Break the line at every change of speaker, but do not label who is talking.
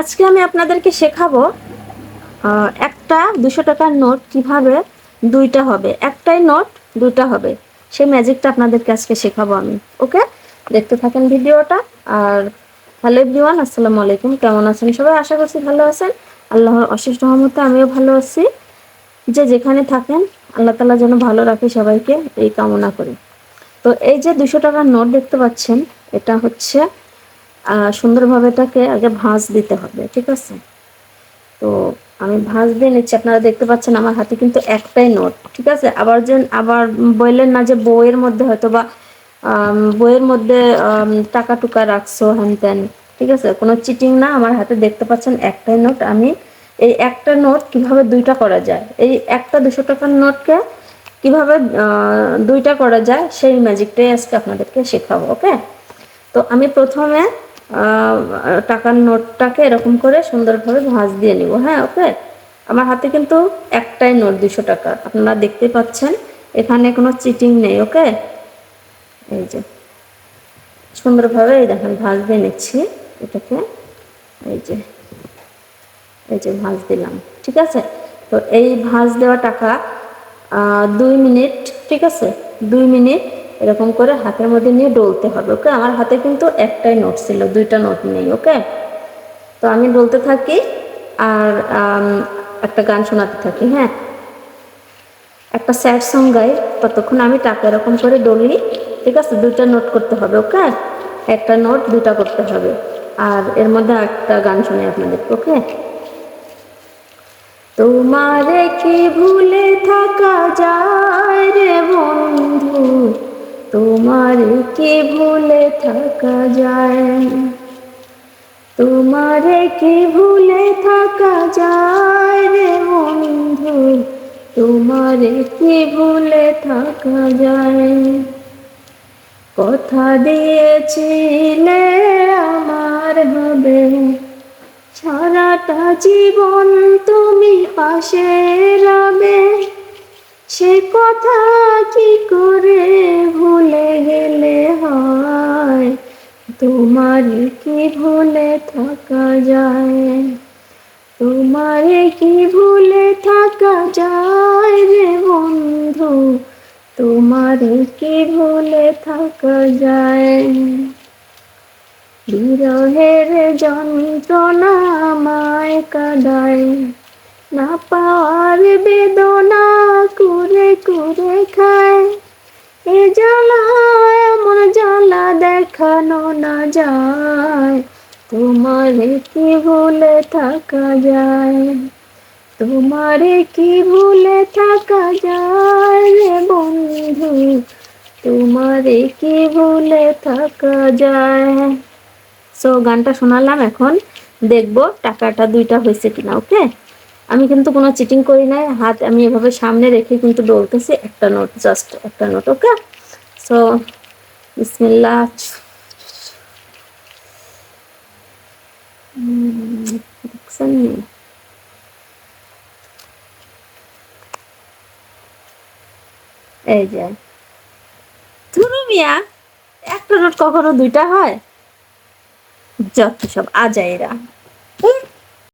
আজকে আমি আপনাদেরকে শেখাবো একটা দুশো টাকার নোট কীভাবে দুইটা হবে। একটাই নোট, দুইটা হবে। সেই ম্যাজিকটা আপনাদেরকে আজকে শেখাবো আমি। ওকে? দেখতে থাকেন ভিডিওটা। আর হ্যালো এভরিওয়ান, আসসালামু আলাইকুম। কেমন আছেন সবাই? আশা করছি ভালো আছেন। আল্লাহর অশেষ রহমতে আমিও ভালো আছি। যে যেখানে থাকেন, আল্লাহ তালা যেন ভালো রাখে সবাইকে, এই কামনা করি। তো এই যে দুশো টাকার নোট দেখতে পাচ্ছেন, এটা হচ্ছে সুন্দরভাবে এটাকে আগে ভাঁজ দিতে হবে, ঠিক আছে? তো আমি ভাঁজ দিয়ে নিচ্ছি। আপনারা দেখতে পাচ্ছেন আমার হাতে কিন্তু একটাই নোট, ঠিক আছে? আবার যে আবার বললেন না যে বইয়ের মধ্যে হয়তো বা বইয়ের মধ্যে টাকা টুকা রাখছো, হ্যান ত্যান, ঠিক আছে? কোনো চিটিং না, আমার হাতে দেখতে পাচ্ছেন একটাই নোট। আমি এই একটা নোট কীভাবে দুইটা করা যায়? এই একটা দুশো টাকার নোটকে কীভাবে দুইটা করা যায়? সেই ম্যাজিকটাই আজকে আপনাদেরকে শেখাবো ওকে তো আমি প্রথমে টাকার নোটটাকে এরকম করে সুন্দরভাবে ভাঁজ দিয়ে নিব। হ্যাঁ ওকে? আমার হাতে কিন্তু একটাই নোট, দুশো টাকা। আপনারা দেখতে পাচ্ছেন, এখানে কোনো চিটিং নেই, ওকে? এই যে, সুন্দরভাবে এই দেখেন, ভাঁজ দিয়ে নিচ্ছি এটাকে। এই যে এই যে ভাঁজ দিলাম, ঠিক আছে? তো এই ভাঁজ দেওয়া টাকা দুই মিনিট, ঠিক আছে? দুই মিনিট এরকম করে হাতের মধ্যে নিয়ে ডলতে হবে, ওকে? আমার হাতে কিন্তু একটাই নোট ছিল, দুইটা নোট নেই, ওকে? তো আমি ডলতে থাকি আর একটা গান শোনাতে থাকি হ্যাঁ? একটা স্যাড সং গাই, ততক্ষণ আমি টাকা এরকম করে ডলি, ঠিক আছে? দুইটা নোট করতে হবে, ওকে? একটা নোট, দুইটা করতে হবে, আর এর মধ্যে একটা গান শুনে আপনাদের ওকে? তোমারে কি ভুলে থাকা যায় রে বন্ধু? তোমারে কি ভুলে থাকা যায়? তোমারে কি ভুলে থাকা যায় রে বন্ধু? তোমারে কি ভুলে থাকা যায়? কথা দিয়েছিলে আমার হবে। সারাটা জীবন তুমি পাশে রবে। সে কথা কি করে ভুলে গেলে হয়? তোমার কি ভুলে থাকা যায়? তোমার কি ভুলে থাকা যায় রে বন্ধু? তোমার কি ভুলে থাকা যায়? বিরহের যন্ত্রণা আমায় কাদায়। না পাওয়ার বেদনা করে করে খায় এ জ্বালা এমন জ্বালা দেখানো না যায়। তোমারে কি ভুলে থাকা যায়? তোমারে কি ভুলে থাকা যায় রে বন্ধু? তোমারে কি ভুলে থাকা যায়? সো গানটা শোনালাম এখন। দেখব টাকাটা দুইটা হয়েছে কিনা ওকে আমি কিন্তু কোনো চিটিং করি নাই। হাত আমি এভাবে সামনে রেখে কিন্তু ডলতেছি একটা নোট জাস্ট একটা নোট ওকে সো বিসমিল্লা এই যে। ধুরু মিয়া, একটা নোট কখনো দুইটা হয়? যত সব আজাইরা।